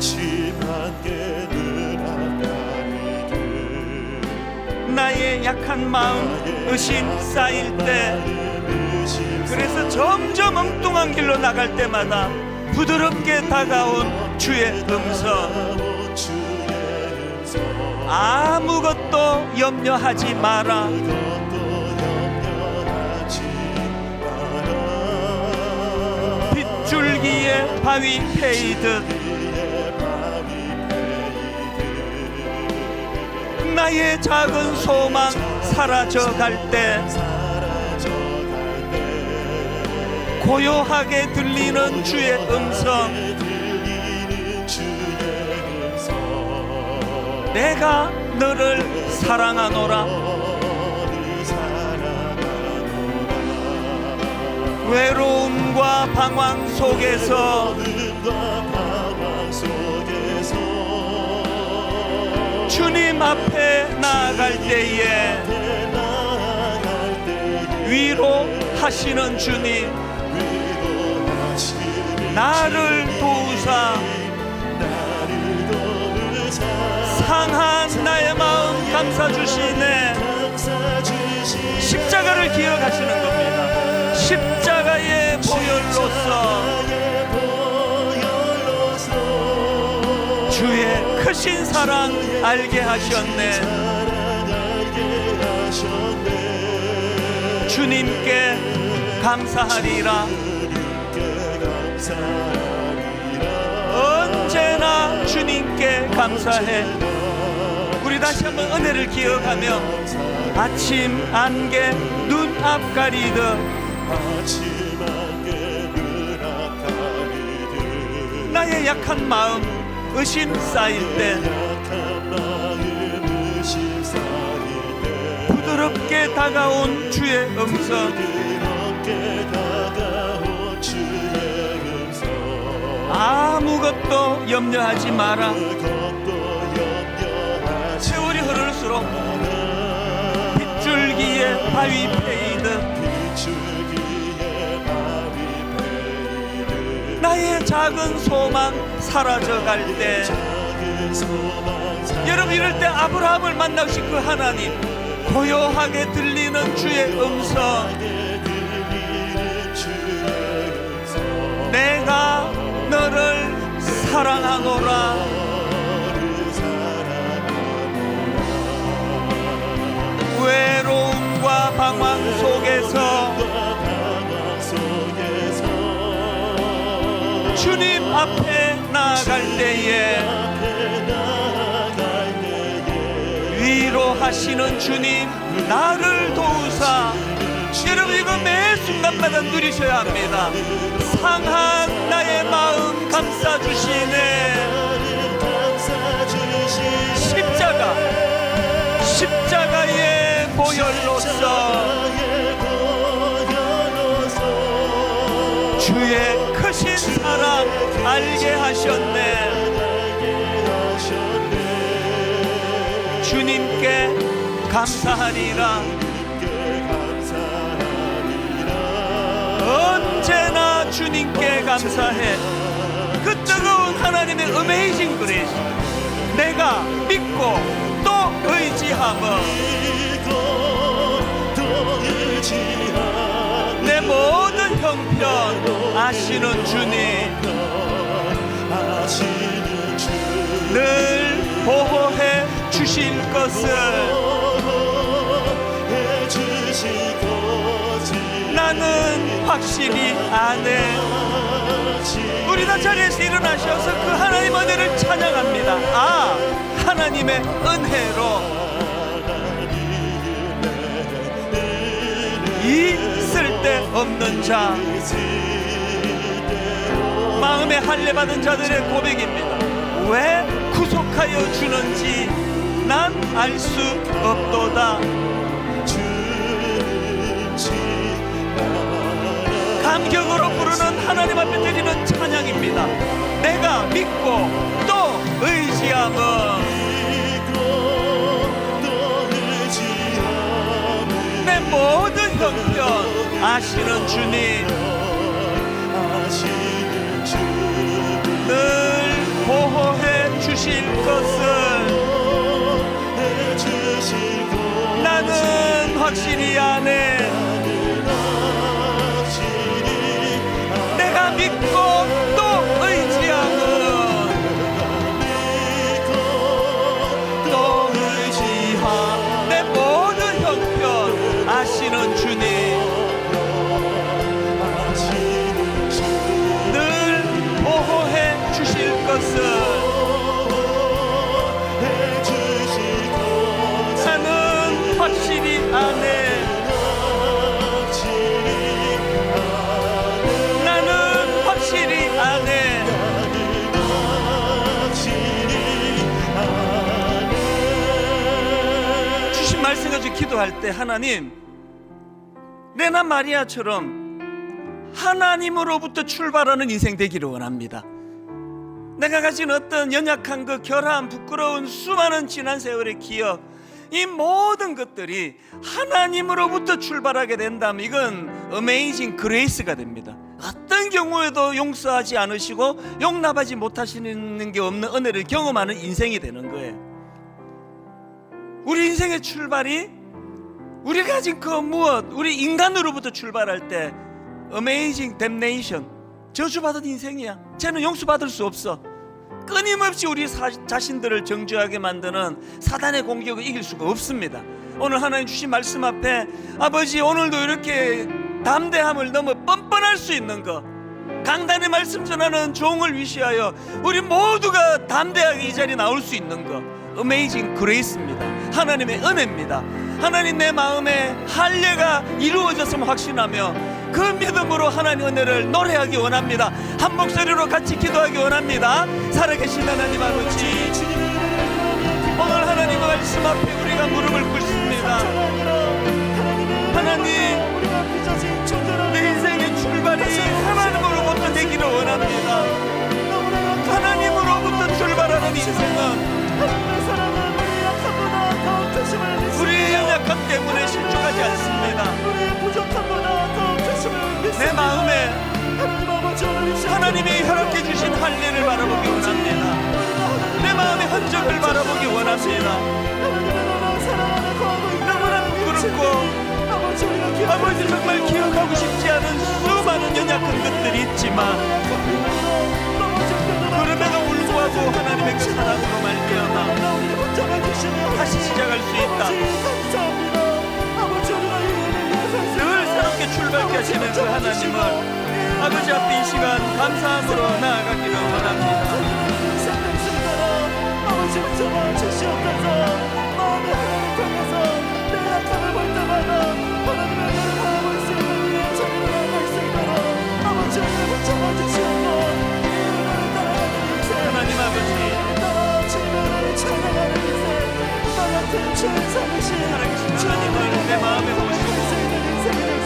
늘 앞가리들. 나의 약한 마음 의심 쌓일 때. 그래서 점점 엉뚱한 길로 나갈 때마다 부드럽게 다가온 주의 음성. 아무것도 염려하지 마라. 그것도 염려하지 마라. 빗줄기에 바위 패이듯 나의 작은 소망 사라져 갈때 사라져갈 때 고요하게 들리는 주의 음성. 내가 너를 사랑하노라. 외로움과 방황 속에서 주님 앞에 나아갈 때에 위로하시는 주님 나를 도우사 상한 나의 마음 감사 주시네. 십자가를 기억하시는 겁니다 크신 사랑 알게 하셨네. 주님께 감사하리라. 언제나 주님께 감사해. 우리 다시 한번 은혜를 기억하며 아침 안개 눈 앞가리듯 나의 약한 마음 의심 쌓일 때 부드럽게 다가온 주의 음성. 아무것도 염려하지 마라. 세월이 흐를수록 빗줄기에 바위 패이듯 나의 작은 소망 사라져갈 때. 여러분 이럴 때 아브라함을 만나신 그 하나님 고요하게 들리는 주의 음성. 내가 너를 사랑하노라. 외로움 주님 앞에 나아갈 때에 위로하시는 주님 나를 도우사. 여러분 이거 매 순간마다 누리셔야 합니다. 상한 나의 마음 감싸 주시네. 감사 주신 십자가 십자가의 보혈로서 알게 하셨네. 주님께 감사하리라. 언제나 주님께 감사해. 그 뜨거운 하나님의 어메이징 그레이스 내가 믿고 또 의지하며 내 모든 형편 아시는 주님 늘 보호해 주실 것을 나는 확실히 아네. 우리 다 자리에서 일어나셔서 그 하나님 은혜를 찬양합니다. 아 하나님의 은혜로. 있을 데 없는 자. 마음에 할례 받은 자들의 고백입니다 왜 구속하여 주는지 난 알 수 없도다. 감격으로 부르는 하나님 앞에 드리는 찬양입니다. 내가 믿고 또 의지함은 내 모든 형편 아시는 주님. 늘 보호해 주실 것은 나는 확실히 안해 기도할 때 하나님 레나 마리아처럼 하나님으로부터 출발하는 인생 되기를 원합니다. 내가 가진 어떤 연약한 그 결함, 부끄러운 수많은 지난 세월의 기억, 이 모든 것들이 하나님으로부터 출발하게 된다면 이건 어메이징 그레이스가 됩니다. 어떤 경우에도 용서하지 않으시고 용납하지 못하시는 게 없는 은혜를 경험하는 인생이 되는 거예요. 우리 인생의 출발이 우리 가진 그 무엇, 우리 인간으로부터 출발할 때 어메이징 댐네이션 저주받은 인생이야. 쟤는 용서받을 수 없어. 끊임없이 우리 사- 자신들을 정죄하게 만드는 사단의 공격을 이길 수가 없습니다. 오늘 하나님 주신 말씀 앞에 아버지 오늘도 이렇게 담대함을 넘어 뻔뻔할 수 있는 것 강단의 말씀 전하는 종을 위시하여 우리 모두가 담대하게 이 자리에 나올 수 있는 것 어메이징 그레이스입니다 하나님의 은혜입니다. 하나님 내 마음에 할례가 이루어졌음을 확신하며 그 믿음으로 하나님 은혜를 노래하기 원합니다. 한 목소리로 같이 기도하기 원합니다. 살아계신 하나님 아버지 오늘 하나님의 말씀 앞에 우리가 무릎을 꿇습니다. 하나님 내 인생의 출발이 하나님으로부터 되기를 원합니다. 하나님으로부터 출발하는 인생은 않습니다. 내 마음에 하나님이 허락해 주신 할례를 바라보기 원합니다. 내 마음의 흔적을 바라보기 원합니다. 너무나 부끄럽고 아버지 정말 기억하고 싶지 않은 수많은 연약한 것들이 있지만 그럼에도 불구하고 하나님의 그 사랑으로 말미암아 다시 시작할 수 있다. 출발케 하시는 그 하나님을 아버지 앞에 이 시간 감사함으로 나아가기를 원합니다. 아버지 붙잡아 주시옵소서 마음의 하나님을 통해서 내 약함을 볼 때마다 하나님의 은혜를 바라볼 수 있는 우리의 자리를 나갈 수 있도록 아버지를 이 은혜를 따라가는 인생 하나님 아버지 따라 은혜를 찬양하는 인생 나 같은 삼으신 살아계신 하나님을 내 마음에 있도록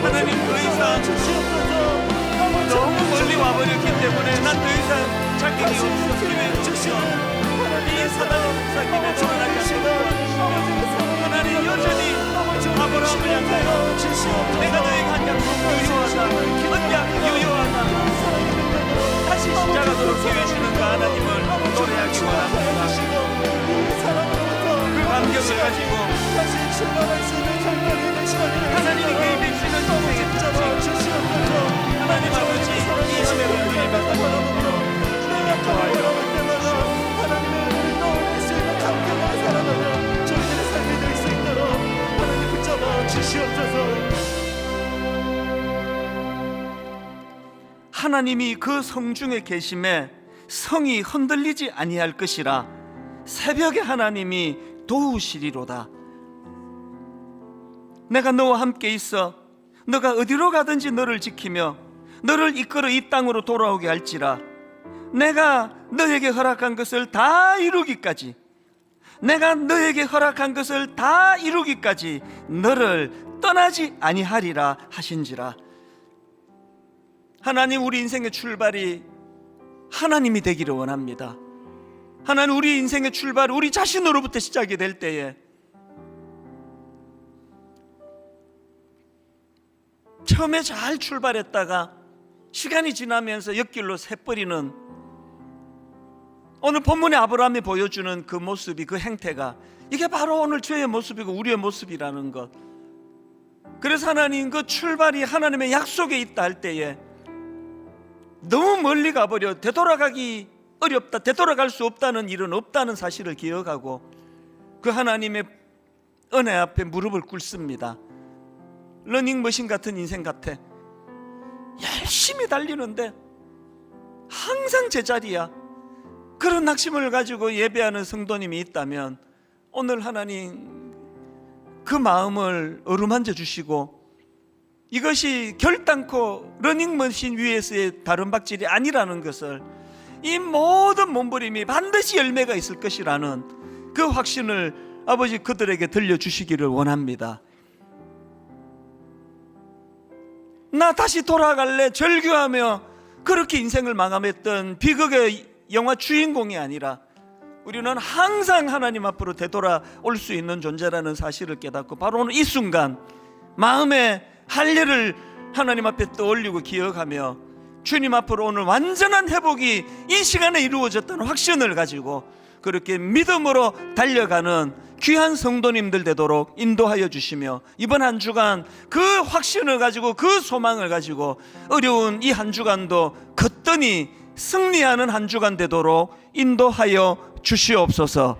하나님 더 이상 주시옵소서. 너무 멀리 와버렸기 때문에 난 더 이상 자격이 없어 기회가 없어 이 속삭임에 돌아가지 않고 도와주시며 하나님. 여전히 아브라함을 향하여 내가 너에게 한 약속 유효하다. 언약 유효하다. 다시 시작하도록 기회 주는 그 하나님을 노래하기 원합니다. 그 감격을 가지고 하나님 하나님이 그 성중에 계심에 성이 흔들리지 아니할 것이라 새벽에 하나님이 도우시리로다. 내가 너와 함께 있어 너가 어디로 가든지 너를 지키며 너를 이끌어 이 땅으로 돌아오게 할지라 내가 너에게 허락한 것을 다 이루기까지 내가 너에게 허락한 것을 다 이루기까지 너를 떠나지 아니하리라 하신지라 하나님 우리 인생의 출발이 하나님이 되기를 원합니다. 하나님 우리 인생의 출발 우리 자신으로부터 시작이 될 때에 처음에 잘 출발했다가 시간이 지나면서 옆길로 새버리는 오늘 본문의 아브라함이 보여주는 그 모습이 그 행태가 이게 바로 오늘 저의 모습이고 우리의 모습이라는 것. 그래서 하나님 그 출발이 하나님의 약속에 있다 할 때에 너무 멀리 가버려 되돌아가기 어렵다 되돌아갈 수 없다는 일은 없다는 사실을 기억하고 그 하나님의 은혜 앞에 무릎을 꿇습니다 러닝머신 같은 인생 같아 열심히 달리는데 항상 제자리야 그런 낙심을 가지고 예배하는 성도님이 있다면 오늘 하나님 그 마음을 어루만져 주시고 이것이 결단코 러닝머신 위에서의 다른 박질이 아니라는 것을 이 모든 몸부림이 반드시 열매가 있을 것이라는 그 확신을 아버지 그들에게 들려주시기를 원합니다. 나 다시 돌아갈래 절규하며 그렇게 인생을 마감했던 비극의 영화 주인공이 아니라 우리는 항상 하나님 앞으로 되돌아올 수 있는 존재라는 사실을 깨닫고 바로 오늘 이 순간 마음의 할례를 하나님 앞에 떠올리고 기억하며 주님 앞으로 오늘 완전한 회복이 이 시간에 이루어졌다는 확신을 가지고 그렇게 믿음으로 달려가는 귀한 성도님들 되도록 인도하여 주시며 이번 한 주간 그 확신을 가지고 그 소망을 가지고 어려운 이 한 주간도 거뜬히 승리하는 한 주간 되도록 인도하여 주시옵소서.